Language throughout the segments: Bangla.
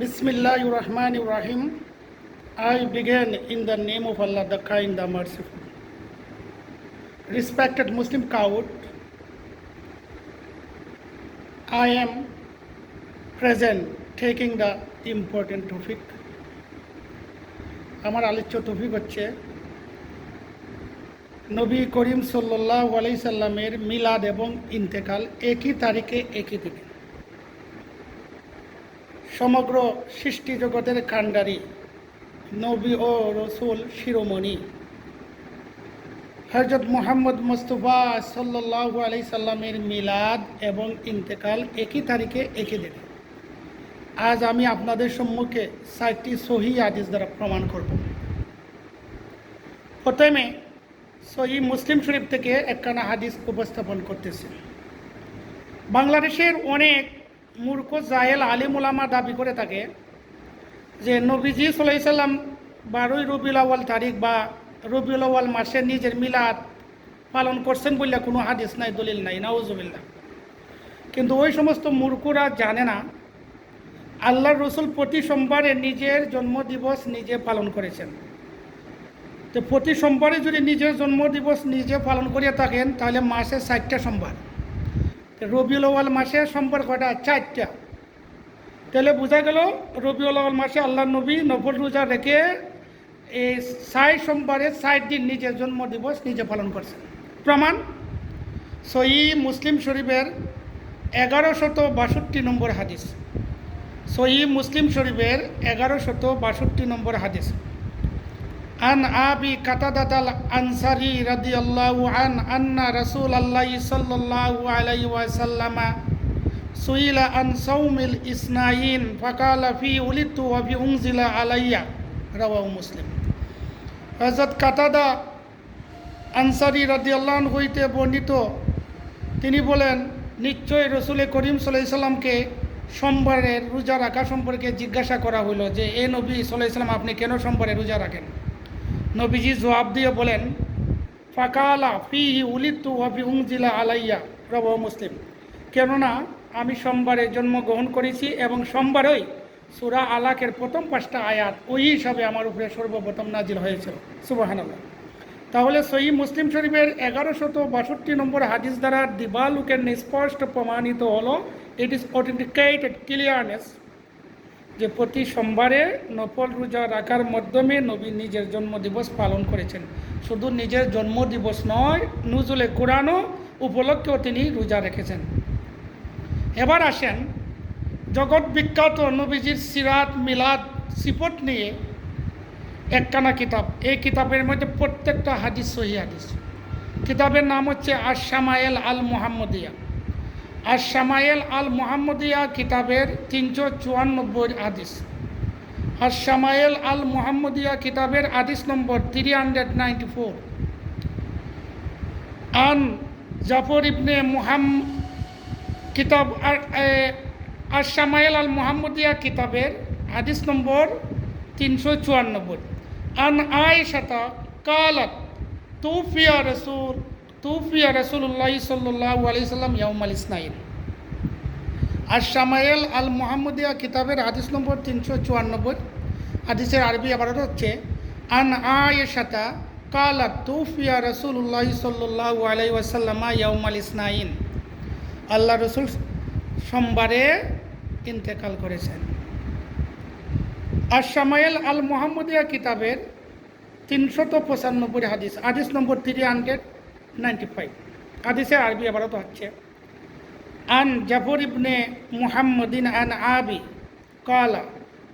Bismillah Rahman Rahim. I begin in the name of Allah, the kind, the merciful. Respected Muslim crowd, I am present taking the important topic. আমার আলোচ্য টপিক হচ্ছে নবী করিম সাল্লাহ আলাই সাল্লামের মিলাদ এবং ইন্তেকাল একই তারিখে একই দিনে সমগ্র সৃষ্টি জগতের কাণ্ডারি, নবী ও রসুল শিরোমণি। হজরত মোহাম্মদ মুস্তফা সাল্লাহ আলি সাল্লামের মিলাদ এবং ইন্তেকাল একই তারিখে একই দিনে। আজ আমি আপনাদের সম্মুখে চারটি সহি আদিস দ্বারা প্রমাণ করব। প্রথমে, সহি মুসলিম শরীফ থেকে একখানা হাদিস উপস্থাপন করতেছি। বাংলাদেশের অনেক মূর্খ জাহেল আলিম ওলামা দাবি করে থাকে যে নবীজি সাল্লাম বারোই রবিউল আওয়াল তারিখ বা রবিউল আওয়াল মাসে নিজের মিলাদ পালন করছেন বললে কোনো হাদিস নাই, দলিল নাই নাউজুবিল্লা কিন্তু ওই সমস্ত মূর্খরা জানে না, আল্লাহর রসুল প্রতি সোমবারে নিজের জন্মদিবস নিজে পালন করেছেন। তো প্রতি সোমবারে যদি নিজের জন্মদিবস নিজে পালন করিয়া থাকেন, তাহলে মাসে ষাটটা সোমবার। রবিউল আওয়াল মাসে সোমবার কয়টা চারটা। তাহলে বোঝা গেল রবিউল আওয়াল মাসে আল্লাহ নবী নফল রোজা রেখে এই ষাট সোমবারে ষাট দিন নিজের জন্মদিবস নিজে পালন করছেন। প্রমাণ সই মুসলিম শরীফের এগারো শত বাষট্টি নম্বর হাদিস। সই মুসলিম শরীফের এগারো শত বাষট্টি নম্বর হাদিস। عن أبي قتادة الأنصاري رضي الله عنه أن رسول الله صلى الله عليه وسلم سئل عن صوم الإثنين فقال في ولدت وفي أنزل علي رواه مسلم হজরত কাতাদা আনসারি রাদিয়াল্লাহ হইতে বর্ণিত তিনি বলেন নিশ্চয় রসুল করিম সাল্লাহ সাল্লামকে সোমবারের রোজা রাখা সম্পর্কে জিজ্ঞাসা করা হইল যে এ নবী সাল্লাহ সাল্লাম আপনি কেন সোমবারে রোজা রাখেন নবীজি জবাব দিয়ে বলেন, ফাকালা ফিহি উলিতু ওয়াফি উংজিলা আলাইয়া রব মুসলিম। কেননা, আমি সোমবারে জন্মগ্রহণ করেছি এবং সোমবারই সুরা আলাকের প্রথম পাঁচটা আয়াত ওই হিসাবে আমার উপরে সর্বপ্রথম নাজিল হয়েছিল। সুবাহানাল্লাহ। তাহলে সই মুসলিম শরীফের এগারো শত বাষট্টি নম্বর হাদিস দ্বারা দিবালুকের নিস্পষ্ট প্রমাণিত হলো ইট ইজ অথেন্টিকেটেড ক্লিয়ারনেস যে প্রতি সোমবারে নফল রোজা রাখার মাধ্যমে নবী নিজের জন্মদিবস পালন করেছেন। শুধু নিজের জন্মদিবস নয় নুজুলে কোরআনও উপলক্ষেও তিনি রোজা রেখেছেন। এবার আসেন জগৎ বিখ্যাত নবীজির সিরাত মিলাদ সিপট নিয়ে একখানা কিতাব। এই কিতাবের মধ্যে প্রত্যেকটা হাদিস সহি হাদিস। কিতাবের নাম হচ্ছে আশামায়েল আল মুহাম্মদিয়া আর শামায়েল আল মোহাম্মদিয়া কিতাবের তিনশো চুয়ান্নব্বই আদিস আর শামায়েল আল মোহাম্মদিয়া কিতাবের আদিস number three hundred ninety four আন জাফর ইবনে মুহাম কিতাব আর শামায়েল আল মোহাম্মদিয়া কিতাবের হাদিস নম্বর তিনশো চুয়ান্নব্বই। আন আয়সাতা কালত, তুফিয়া রসুল তুফিয়া রসুল্লাহ সাল্লাহ আলি সাল্লাম ইয়াউমাল ইসনাইন। আর শামায়েল আল মোহাম্মদিয়া কিতাবের হাদিস নম্বর তিনশো চুয়ান্নব্বই, হাদিসের আরবি আবার হচ্ছে, আন আয়েশাতা কালা তুফিয়া রসুল্লাহ সাল্লাহ আলাই ওয়াসাল্লামা ইয়াউমাল ইসনাইন। আল্লাহ রসুল সোমবারে ইন্তেকাল করেছেন। আর শামায়েল আল মোহাম্মদিয়া কিতাবের তিনশত পঁচানব্বই হাদিস হাদিস number three hundred ninety five হাদিসের আরবি আবারও হচ্ছে, আন জাফর ইবনে মুহাম্মদিন আন আবি কালা,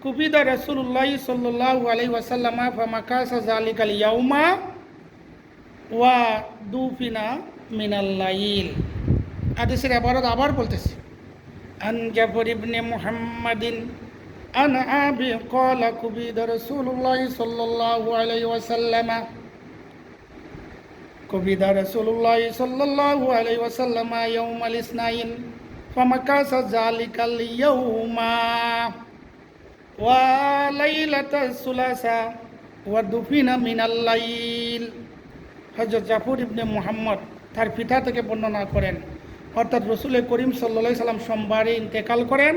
কুবিদা রসুল্লাহ সাল্লাহ আলাই ওয়াসাল্লামা ফামাকাসা জালিক ইয়াউমা ওয়া দুফিনা মিনাল্লাইল হাদিসের আবারত আবার বলতেছি, আন জাফর ইবনে মুহাম্মাদিন আন আবি কালা, কুবিদা রসুল্লাহ সাল্লাহ আলাই ওয়াসাল্লামা قبض رسول الله صلى الله عليه وسلم يوم الاثنين فمكث ذلك اليوم وليلة الثلاثاء ودفن من الليل হজরত জাফর ইবনে মুহাম্মদ তার পিতা থেকে বর্ণনা করেন অর্থাৎ রসুল করিম সাল্লা সাল্লাম সোমবারে ইন্তেকাল করেন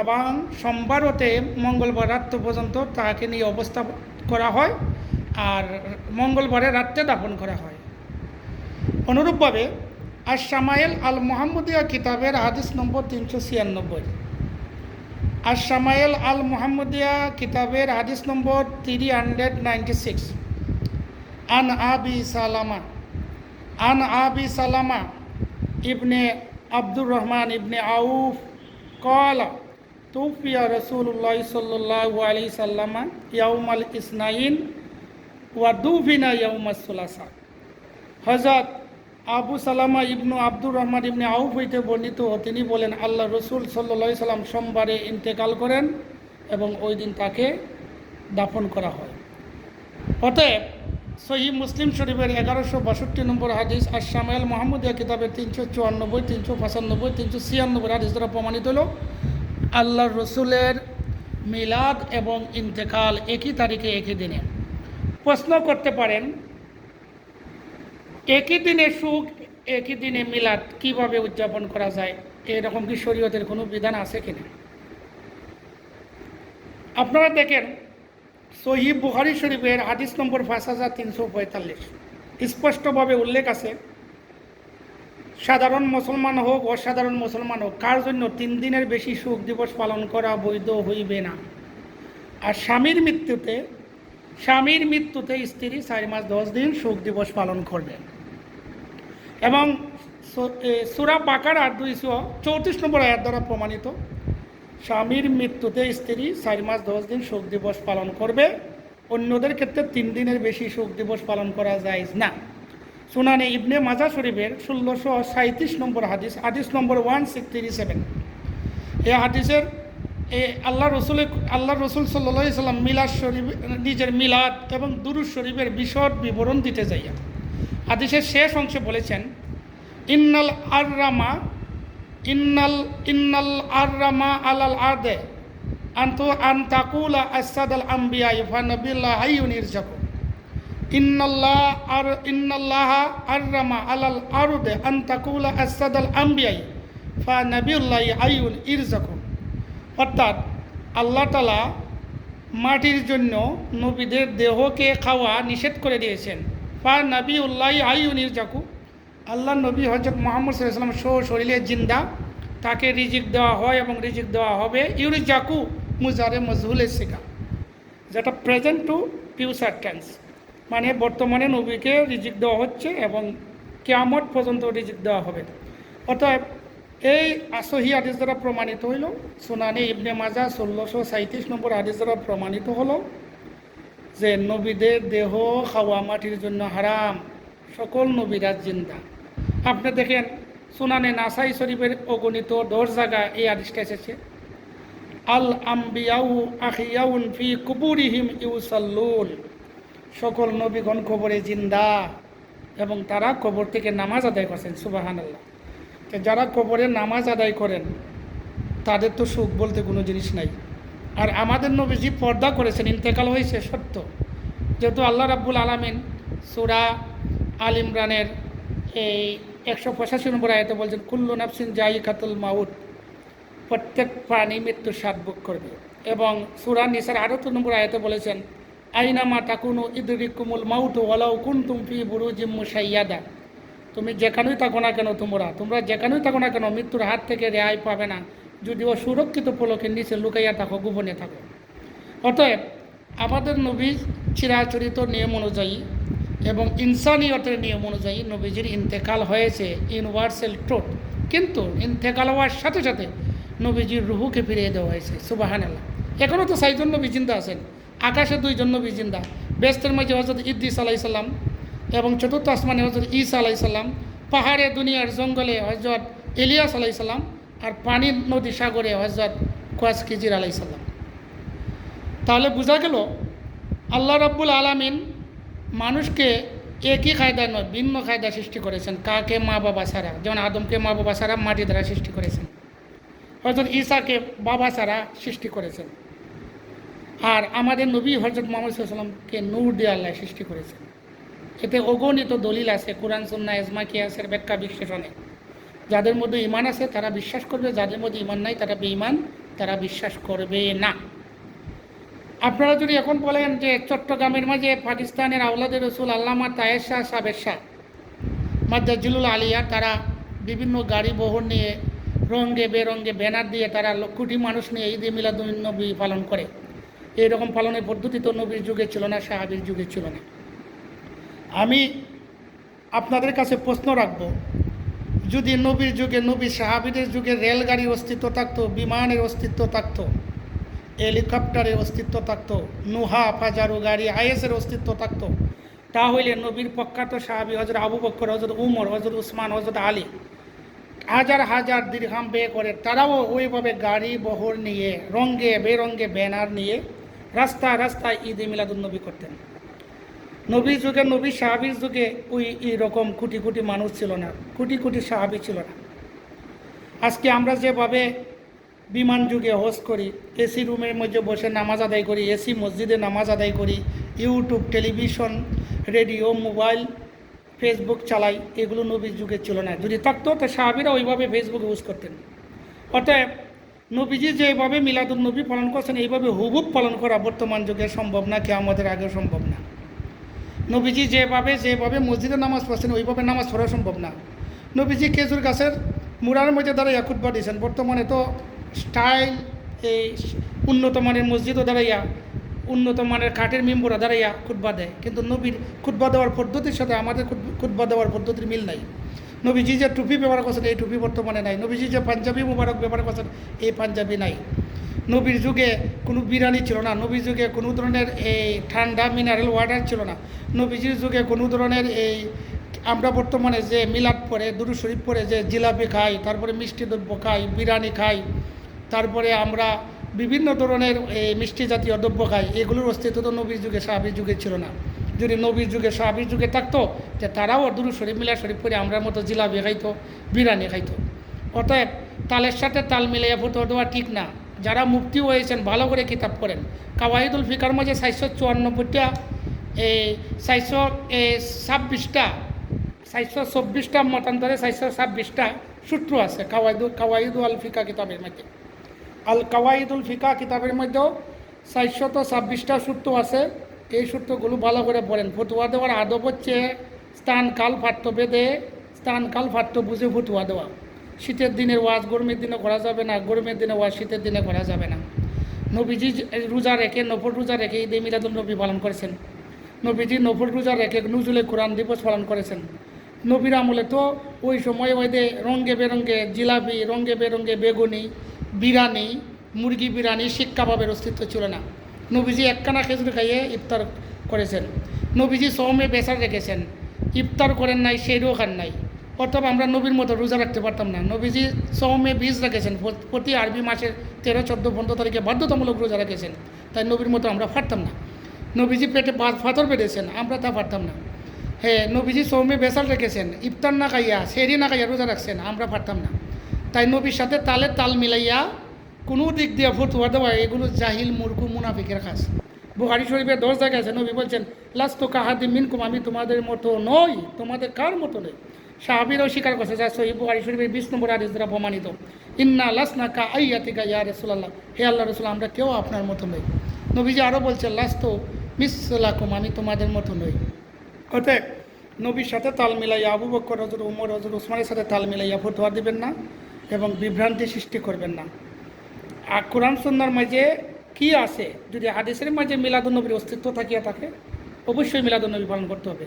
এবং সোমবার হতে মঙ্গলবার রাত্র পর্যন্ত তাকে নিয়ে অবস্থা করা হয় আর মঙ্গলবারে রাত্রে দাফন করা হয় অনুরূপভাবে আর সামাইল আল মোহাম্মদিয়া কিতাবের হাদিস নম্বর তিনশো ছিয়ানব্বই। আর সামাইল আল মোহাম্মদিয়া কিতাবের হাদিস number three hundred ninety six আন আবি সালামা, আন আবি সালামা ইবনে আব্দুর রহমান ইবনে আউফ কলা, তুফিয়া রসুল্লাহ সাল্লাহ আলি সাল্লামা ইয়াউমাল ইসনাইন ওয়াদুফিনা ইয়াউমাস সুলাসা। হজরত আবু সালামা ইবনু আব্দুর রহমান ইবনে আউফ হইতে বর্ণিত, তিনি বলেন, আল্লাহ রসুল সাল্লা সাল্লাম সোমবারে ইন্তেকাল করেন এবং ওই দিন তাকে দাফন করা হয়। অতএব সহি মুসলিম শরীফের এগারোশো বাষট্টি নম্বর হাদিস আর সামাইল মোহাম্মদিয়া কিতাবের তিনশো চুয়ান্নব্বই, তিনশো পঁচানব্বই, তিনশো ছিয়ানব্বই হাদিস দ্বারা প্রমাণিত হল, আল্লাহ রসুলের মিলাদ এবং ইন্তেকাল একই তারিখে, একই দিনে। প্রশ্ন করতে পারেন একই দিনে সুখ, একই দিনে মিলাদ কীভাবে উদযাপন করা যায়? এরকম কি শরীয়তের কোনো বিধান আছে কিনা? আপনারা দেখেন, সহি বুখারি শরীফের হাদিস নম্বর পাঁচ হাজার তিনশো পঁয়তাল্লিশ। স্পষ্টভাবে উল্লেখ আছে, সাধারণ মুসলমান হোক, অসাধারণ মুসলমান হোক, কার জন্য তিন দিনের বেশি সুখ দিবস পালন করা বৈধ হইবে না? আর স্বামীর মৃত্যুতে স্বামীর মৃত্যুতে স্ত্রী চার মাস দশ দিন শোক দিবস পালন করবেন এবং সুরা বাকার আর দুইশো চৌত্রিশ নম্বর আয়াত দ্বারা প্রমাণিত, স্বামীর মৃত্যুতে স্ত্রী চার মাস দশ দিন শোক দিবস পালন করবে, অন্যদের ক্ষেত্রে তিন দিনের বেশি শোক দিবস পালন করা যায় না। সুনানে ইবনে মাজা শরীফের ষোলোশো সাঁত্রিশ নম্বর হাদিস হাদিস number one six three seven. এই হাদিসের এ আল্লাহ রসুলের আল্লাহ রসুল সাল্লা সাল্লাম মিলাদ শরীফ, নিজের মিলাদ এবং দুরুজ শরীফের বিশদ বিবরণ দিতে যাইয়া। হাদিসের শেষ অংশে বলেছেন, ইন্নাল আররামা, ইন্নাল ইন্নাল আররামা আলাল আদে আন্তু আন তাকুলা আসাদ আল আম্বিয়া ইফা নবিল্লাহ হাইউনির যাকু ইন্নাল্লাহ আর, ইন্নাল্লাহ আররামা আলাল আরুদে আন তাকুলা আসাদ আল আম্বিয়াই ফা নবিউল্লাহ আইউন ইরজাকুম অর্থাৎ আল্লাহ তালা মাটির জন্য নবীদের দেহকে খাওয়া নিষেধ করে দিয়েছেন। ফা নবী উল্লাহ আইউনির জাকু আল্লাহ নবী হজরত মোহাম্মদ সাল্লাম শো শরীরে জিন্দা। তাকে রিজিক দেওয়া হয় এবং রিজিক দেওয়া হবে ইউরি জাকু মুজারে মজহুলের শেখা যেটা প্রেজেন্ট টু ফিউচার টেন্স। মানে বর্তমানে নবীকে রিজিক দেওয়া হচ্ছে এবং কেয়ামত পর্যন্ত রিজিক দেওয়া হবে। অতএব এই আসহি হাদিস দ্বারা প্রমাণিত হইল। সুনানি ইবনে মাজা ষোলোশো সাঁত্রিশ নম্বর হাদিস দ্বারা প্রমাণিত হলো যে নবীদের দেহ খাওয়া মাটির জন্য হারাম। সকল নবীরা জিন্দা। আপনি দেখেন সুনানে নাসাই শরীফের অগণিত দশ জায়গা এই হাদিসটা এসেছে। আল আম্বিয়াউ আখিয়াউন ফি কুবুরিহিম ইউসাল্লুন। সকল নবীগণ কবরে জিন্দা এবং তারা কবর থেকে নামাজ আদায় করছেন সুবাহান আল্লাহ তো যারা কবরে নামাজ আদায় করেন, তাদের তো সুখ বলতে কোনো জিনিস নাই। আর আমাদের নবীজি পর্দা করেছেন, ইন্তেকাল হয়েছে, সত্য। যেহেতু আল্লাহ রাব্বুল আলামিন সুরা আল ইমরানের এই একশো পঁচাশি নম্বর আয়তে বলছেন, কুল্লু নাফসিন জাই খাতুল মাউট প্রত্যেক প্রাণী মৃত্যু স্বাদ ভোগ করবে। এবং সুরা নিসার আরও নম্বর আয়তে বলেছেন, আইনামা তাকুনু ইদরিকুমুল মাউত ওয়ালাউ কুনতুম ফি বুরুজিম মুসাইয়াদা তুমি যেখানেই থাকো না কেন তোমরা? তোমরা যেখানেই থাকো না কেন, মৃত্যুর হাত থেকে রেহাই পাবে না। যদিও সুরক্ষিত পলকের নিচে লুকাইয়া থাকো, গোপনে থাকো। অতএব আমাদের নবী চিরাচরিত নিয়ম অনুযায়ী এবং ইনসানিয়তের নিয়ম অনুযায়ী নবীজির ইন্তেকাল হয়েছে, ইউনিভার্সাল ট্রুথ। কিন্তু ইন্তেকাল হওয়ার সাথে সাথে নবীজির রুহুকে ফিরিয়ে দেওয়া হয়েছে সুবাহান আল্লাহ এখনও তো সাইজন নবী জিন্দা আছেন। আকাশে দুইজন নবী জিন্দা। বেস্তের মাঝে হজরত ইদ্দিস আলাইসাল্লাম এবং চতুর্থ আসমানে হজরত ঈসা আলাইসাল্লাম পাহাড়ে, দুনিয়ার জঙ্গলে হজরত ইলিয়াস আলাইসাল্লাম আর পানির নদী সাগরে হজরত কোয়াস খিজির আলাইসাল্লাম তাহলে বোঝা গেল, আল্লাহ রাব্বুল আলামিন মানুষকে একই কায়দায় নয়, ভিন্ন কায়দা সৃষ্টি করেছেন। কাকে? মা বাবা সারা যেমন আদমকে মা বাবা সারা মাটি দ্বারা সৃষ্টি করেছেন। হজরত ঈসাকে বাবা সারা সৃষ্টি করেছেন। আর আমাদের নবী হজরত মোহাম্মদ সাল্লামকে নূর দিয়ে আল্লাহ সৃষ্টি করেছেন। এতে অগণিত দলিল আছে, কোরআন সন্না এজমা কিয়াসের ব্যাখ্যা, বিশ্লেষণে। যাদের মধ্যে ইমান আছে, তারা বিশ্বাস করবে, যাদের মধ্যে ইমান নাই, তারা বেঈমান, তারা বিশ্বাস করবে না। আপনারা যদি এখন বলেন যে চট্টগ্রামের মাঝে পাকিস্তানের আউলাদের রসুল আল্লামা তায়ের শাহ সাবের শাহ মাদ্দাজিলুল আলিয়া, তারা বিভিন্ন গাড়ি বহর নিয়ে রঙ্গে বেরঙ্গে ব্যানার দিয়ে তারা কোটি মানুষ নিয়ে ঈদ মিলাদুল নবী পালন করে। এইরকম পালনের পদ্ধতি তো নবীর যুগে ছিল না, সাহাবির যুগে ছিল না। আমি আপনাদের কাছে প্রশ্ন রাখব। যদি নবীর যুগে নবী সাহাবিদের যুগে রেলগাড়ির অস্তিত্ব থাকতো, বিমানের অস্তিত্ব থাকতো, হেলিকপ্টারের অস্তিত্ব থাকতো, নুহা, ফাজারু গাড়ি, আইএসের অস্তিত্ব থাকতো, তাহলে নবীর প্রখ্যাত সাহাবি হজরত আবু বক্কর হজরত উমর হজরত উসমান হজরত আলী হাজার হাজার দীর্ঘাম ব্যয় করে, তারাও ওইভাবে গাড়ি বহর নিয়ে রঙ্গে বেরঙ্গে ব্যানার নিয়ে রাস্তা রাস্তায় ঈদ মিলাদুন্নবী করতেন। নবীর যুগে নবী সাহাবির যুগে ওই রকম কোটি কোটি মানুষ ছিল না, কোটি কোটি সাহাবি ছিল না। আজকে আমরা যেভাবে বিমান যুগে হোস্ট করি, এসি রুমের মধ্যে বসে নামাজ আদায় করি, এসি মসজিদে নামাজ আদায় করি, YouTube, television, radio, mobile, Facebook চালাই, এগুলো নবীর যুগে ছিল না। যদি থাকতো, তো সাহাবিরা ওইভাবে ফেসবুক ইউজ করতেন। অতএব নবীজি যেভাবে মিলাদুল নবী পালন করছেন, এইভাবে হুবুব পালন করা বর্তমান যুগে সম্ভব না কে আমাদের আগেও সম্ভব না। নবীজি যেভাবে যেভাবে মসজিদে নামাজ পড়ছেন, ওইভাবে নামাজ পড়া সম্ভব না। নবীজি খেজুর গাছের মুড়ার মধ্যে দ্বারা খুদ্া দিয়েছেন বর্তমানে তো স্টাইল এই উন্নত মানের মসজিদও দাঁড়াইয়া উন্নত মানের কাঠের মেম্বরা দাঁড়াইয়া খুদ্া দেয়। কিন্তু নবীর খুদ্া দেওয়ার পদ্ধতির সাথে আমাদের খুদ্া দেওয়ার পদ্ধতির মিল নাই। নবীজি যে টুপি ব্যবহার করছেন, এই টুপি বর্তমানে নাই। নবীজি যে পাঞ্জাবি মুবারক ব্যবহার করছেন, এই পাঞ্জাবি নাই। নবীর যুগে কোনো বিরানি ছিল না, নবীর যুগে কোনো ধরনের এই ঠান্ডা মিনারেল ওয়াটার ছিল না। নবীজির যুগে কোনো ধরনের এই আমরা বর্তমানে যে মিলাদ পরে দুরু শরীফ পরে যে জিলাপি খাই, তারপরে মিষ্টি দ্রব্য খাই, বিরিয়ানি খাই, তারপরে আমরা বিভিন্ন ধরনের এই মিষ্টি জাতীয় দ্রব্য খাই, এগুলোর অস্তিত্ব তো নবীর যুগে, সাহাবির যুগে ছিল না। যদি নবীর যুগে, সাহাবির যুগে থাকতো, যে তারাও দুরু শরীফ মিলা শরীফ পরে আমরা মতো জিলাপি খাইতো, বিরিয়ানি খাইতো। অতএব তালের সাথে তাল মিলাইয়া ফটো দেওয়া ঠিক না। যারা মুক্তি হয়েছেন, ভালো করে কিতাব পড়েন। কাওয়াহিদুল ফিকার মাঝে চারশো চুয়ান্নব্বইটা চারশো ছাব্বিশটা, চারশো চব্বিশটা মতান্তরে চারশো ছাব্বিশটা সূত্র আছে কাওয়াইদুল কাওয়াইদু আল ফিকা কিতাবের মধ্যে। আল কাওয়াইদুল ফিকা কিতাবের মধ্যেও চারশত ছাব্বিশটা সূত্র আছে। এই সূত্রগুলো ভালো করে পড়েন। ফতুয়া দেওয়ার আদব হচ্ছে স্থান কাল ফাট্য বেদে স্থান কাল ফাট্য বুঝে ফতুয়া দেওয়া। শীতের দিনের ওয়াজ, গরমের দিনে করা যাবে না, গরমের দিনে ওয়াজ, শীতের দিনে করা যাবে না। নবীজি রোজা রেখে নফর রোজা রেখে ঈদে মিলাদুল নবী পালন করেছেন। নবীজি নফর রোজা রেখে নজুলে কোরআন দিবস পালন করেছেন। নবীর আমলে তো ওই সময় ওইদে রঙ্গে বেরঙ্গে জিলাপি রঙ্গে বেরঙ্গে বেগুনি, বিরিয়ানি, মুরগি বিরিয়ানি শিক কাবাবের অস্তিত্ব ছিল না। নবীজি একখানা খেজুর খাইয়ে ইফতার করেছেন। নবীজি সৌমে বেসার রেখেছেন। ইফতার করেন নাই সেইরও খান নাই। অথবা আমরা নবীর মতো রোজা রাখতে পারতাম না। নবীজি সৌমে বীজ রেখেছেন। প্রতি আরবি মাসের তেরো, চোদ্দ, পনেরো তারিখে বাধ্যতামূলক রোজা রেখেছেন। তাই নবীর মতো আমরা পারতাম না। নবীজি পেটে পা- পাথর বেঁধেছেন, আমরা তা পারতাম না। হ্যাঁ নবীজি সৌমে বেসাল রেখেছেন, ইফতার না খাইয়া সেরি না খাইয়া রোজা রাখছেন, আমরা পারতাম না। তাই নবীর সাথে তালে তাল মিলাইয়া কোনো দিক দিয়ে ফতুয়া দেওয়া, এগুলো জাহিল মুরকু মুনাফিকের কাজ। বুহারি শরীফের দশ জায়গায় আছে, নবী বলছেন লাস তো কাহাদি মিনকুম, আমি তোমাদের মতো নই, তোমাদের কার মতো নই? সাহাবিরাও স্বীকার করছে যা সহি বুহারি শরীফের বিশ নম্বর আদিস দ্বারা প্রমাণিত। ইন্না লাস না কা আইয়াতিকা ইয়া রসুল্লাহ হে আল্লাহ রসুল, আমরা কেউ আপনার মতো নই। নবীজি আরও বলছেন লাস তো মিসলাকুম, আমি তোমাদের মতো নই। অতএব নবীর সাথে তাল মিলাইয়া আবু বক্কর হজর উমর হজর উসমানের সাথে তাল মিলাইয়া ফতোয়া দিবেন না এবং বিভ্রান্তি সৃষ্টি করবেন না। আর কোরআন সন্ন্যার মাঝে কি আছে? যদি হাদিসের মাঝে মিলাদুন্নবীর অস্তিত্ব থাকিয়া থাকে, অবশ্যই মিলাদুন্নবী পালন করতে হবে।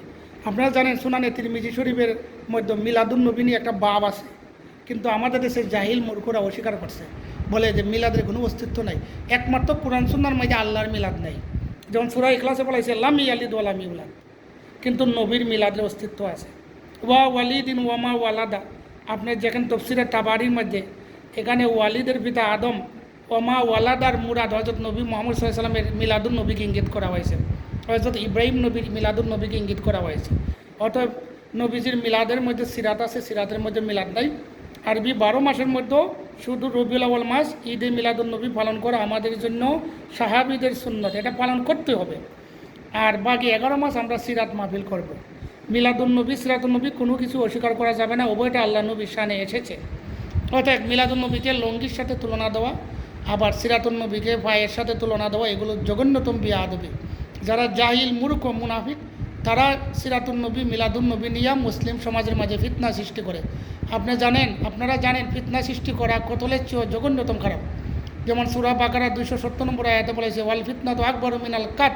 আপনারা জানেন সুনানে তিরমিজি শরীফের মধ্যে মিলাদুন্নবী নিয়ে একটা বাব আছে। কিন্তু আমাদের দেশে জাহিল মূর্খরা অস্বীকার করছে। বলে যে মিলাদের কোনো অস্তিত্ব নাই। একমাত্র কোরআন সুন্নার মাঝে আল্লাহর মিলাদ নাই। যেমন সুরা ইখলাসে বলাইছে লামি আলিদ ওয়ালামি উলাদ কিন্তু নবীর মিলাদের অস্তিত্ব আছে। ওয়া ওয়ালিদিন ওয়ামা ওয়ালাদা। আপনি যেখানে তফসিরের তাবারির মধ্যে, এখানে ওয়ালিদের পিতা আদম ওমা ওয়ালাদার মুরাদ হজরত নবী মোহাম্মদ সাল্লামের মিলাদুল নবীকে ইঙ্গিত করা হয়েছে। হজরত ইব্রাহিম নবীর মিলাদুল নবীকে ইঙ্গিত করা হয়েছে। অতএব নবীজির মিলাদের মধ্যে সিরাত আছে, সিরাতের মধ্যে মিলাদ নাই। আরবি বারো মাসের মধ্যেও শুধু রবিউল আউ্বাল মাস, ঈদে মিলাদুল নবী পালন করা আমাদের জন্য সাহাবিদের সুন্নত। এটা পালন করতে হবে। আর বাকি এগারো মাস আমরা সিরাত মাহফিল করব। মিলাদুল নবী সিরাতুল নবী কোনো কিছু অস্বীকার করা যাবে না। উভয়টা আল্লাহ নবীর শানে এসেছে। অর্থাৎ মিলাদুল নবীকে লঙ্গির সাথে তুলনা দেওয়া, আবার সিরাতুন নবীকে ভাইয়ের সাথে তুলনা দেওয়া, এগুলো জঘন্যতম বিয়া আদবি যারা জাহিল, মূর্খ, মুনাফিক, তারা সিরাতুন নবী, মিলাদুন নবী নিয়া মুসলিম সমাজের মাঝে ফিতনা সৃষ্টি করে। আপনি জানেন, আপনারা জানেন, ফিতনা সৃষ্টি করা কতলের চেয়েও জঘন্যতম খারাপ। যেমন সুরা বাকারা দুইশো সত্তর নম্বর আয়াতে বলেছে ওয়াল ফিতনা তো আকবর মিনাল কাত।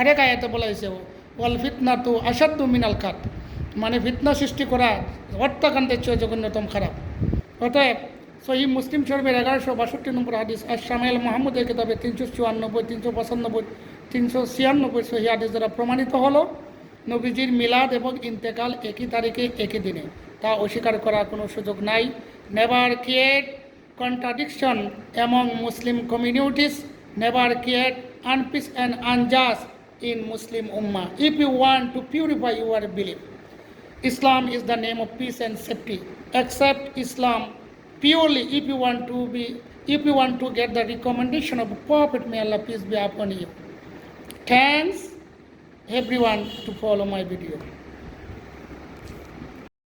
আরেক আয়াতে বলেছে ওয়াল ফিতনা তো আসাদ্দু মিনাল কাত। মানে ফিতনা সৃষ্টি করা হত্যাকাণ্ডের চেয়ে জঘন্যতম খারাপ। অতএব সহি মুসলিম শরীফের এগারোশো বাষট্টি নম্বর হাদিস আর শামাইল মোহাম্মদের কিতাবে তিনশো চুয়ান্নব্বই তিনশো পঁচানব্বই তিনশো ছিয়ানব্বই সহি হাদিস দ্বারা প্রমাণিত হলো নবীজির মিলাদ এবং ইন্তেকাল একই তারিখে, একই দিনে তা অস্বীকার করার কোনো সুযোগ নাই never create contradiction among Muslim communities never create unpeace and unjust in Muslim Umma if you want to purify your believe Islam is the name of peace and safety. Accept Islam purely if you want to be, if you want to get the recommendation of Prophet, may Allah, peace. Thanks everyone to follow my video.